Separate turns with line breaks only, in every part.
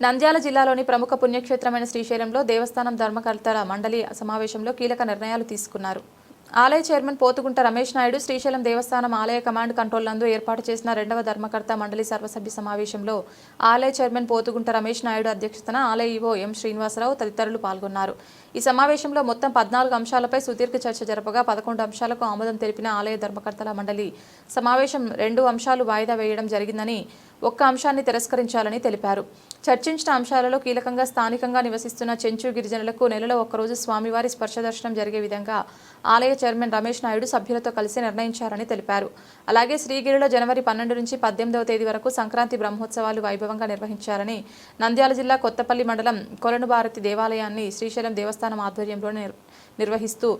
నంద్యాల జిల్లాలోని ప్రముఖ పుణ్యక్షేత్రమైన శ్రీశైలంలో దేవస్థానం ధర్మకర్తల మండలి సమావేశంలో కీలక నిర్ణయాలు తీసుకున్నారు. ఆలయ చైర్మన్ పోతుగుంట రమేష్ నాయుడు శ్రీశైలం దేవస్థానం ఆలయ కమాండ్ కంట్రోల్ నందు ఏర్పాటు చేసిన రెండవ ధర్మకర్త మండలి సర్వసభ్య సమావేశంలో ఆలయ చైర్మన్ పోతుగుంట రమేష్ నాయుడు అధ్యక్షతన ఆలయ ఈవో ఎం శ్రీనివాసరావు తదితరులు పాల్గొన్నారు. ఈ సమావేశంలో మొత్తం పద్నాలుగు అంశాలపై సుదీర్ఘ చర్చ జరపగా పదకొండు అంశాలకు ఆమోదం తెలిపిన ఆలయ ధర్మకర్తల మండలి సమావేశం రెండు అంశాలు వాయిదా వేయడం జరిగిందని ఒక్క అంశాన్ని తిరస్కరించాలని తెలిపారు. చర్చించిన అంశాలలో కీలకంగా స్థానికంగా నివసిస్తున్న చెంచు గిరిజనులకు నెలలో ఒక్కరోజు స్వామివారి స్పర్శ దర్శనం జరిగే విధంగా ఆలయ చైర్మన్ రమేష్ నాయుడు సభ్యులతో కలిసి నిర్ణయించారని తెలిపారు. అలాగే శ్రీగిరిలో జనవరి పన్నెండు నుంచి పద్దెనిమిదవ తేదీ వరకు సంక్రాంతి బ్రహ్మోత్సవాలు వైభవంగా నిర్వహించారని నంద్యాల జిల్లా కొత్తపల్లి మండలం కొలను భారతి దేవాలయాన్ని శ్రీశైలం దేవస్థానం ఆధ్వర్యంలో నిర్వహిస్తూ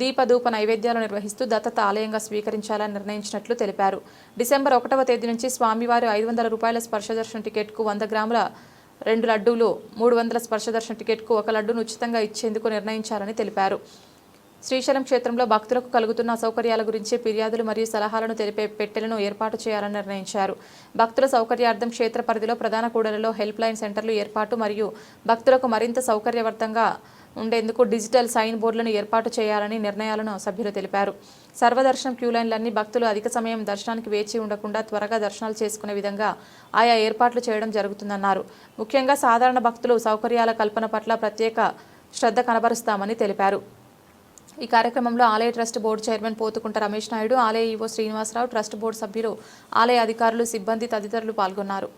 దీపధూప నైవేద్యాలు నిర్వహిస్తూ దత్తత ఆలయంగా స్వీకరించాలని నిర్ణయించినట్లు తెలిపారు. డిసెంబర్ ఒకటవ తేదీ నుంచి స్వామివారి ఐదు వందల రూపాయల స్పర్శ దర్శన టికెట్కు వంద గ్రాముల రెండు లడ్డూలు మూడు వందల స్పర్శ దర్శన టికెట్కు ఒక లడ్డూను ఉచితంగా ఇచ్చేందుకు నిర్ణయించారని తెలిపారు. శ్రీశైలం క్షేత్రంలో భక్తులకు కలుగుతున్న అసౌకర్యాల గురించి ఫిర్యాదులు మరియు సలహాలను తెలిపే పెట్టెలను ఏర్పాటు చేయాలని నిర్ణయించారు. భక్తుల సౌకర్యార్థం క్షేత్ర పరిధిలో ప్రధాన కూడలలో హెల్ప్ లైన్ సెంటర్లు ఏర్పాటు మరియు భక్తులకు మరింత సౌకర్యవర్తంగా ఉండేందుకు డిజిటల్ సైన్ బోర్డులను ఏర్పాటు చేయాలని నిర్ణయాలను సభ్యులు తెలిపారు. సర్వదర్శనం క్యూ లైన్లన్నీ భక్తులు అధిక సమయం దర్శనానికి వేచి ఉండకుండా త్వరగా దర్శనాలు చేసుకునే విధంగా ఆయా ఏర్పాట్లు చేయడం జరుగుతుందన్నారు. ముఖ్యంగా సాధారణ భక్తులు సౌకర్యాల కల్పన పట్ల ప్రత్యేక శ్రద్ధ కనబరుస్తామని తెలిపారు. ఈ కార్యక్రమంలో ఆలయ trust board chairman Pothukunta Ramesh Naidu ఆలయ ఈవో శ్రీనివాసరావు ట్రస్ట్ బోర్డు సభ్యులు ఆలయ అధికారులు సిబ్బంది తదితరులు పాల్గొన్నారు.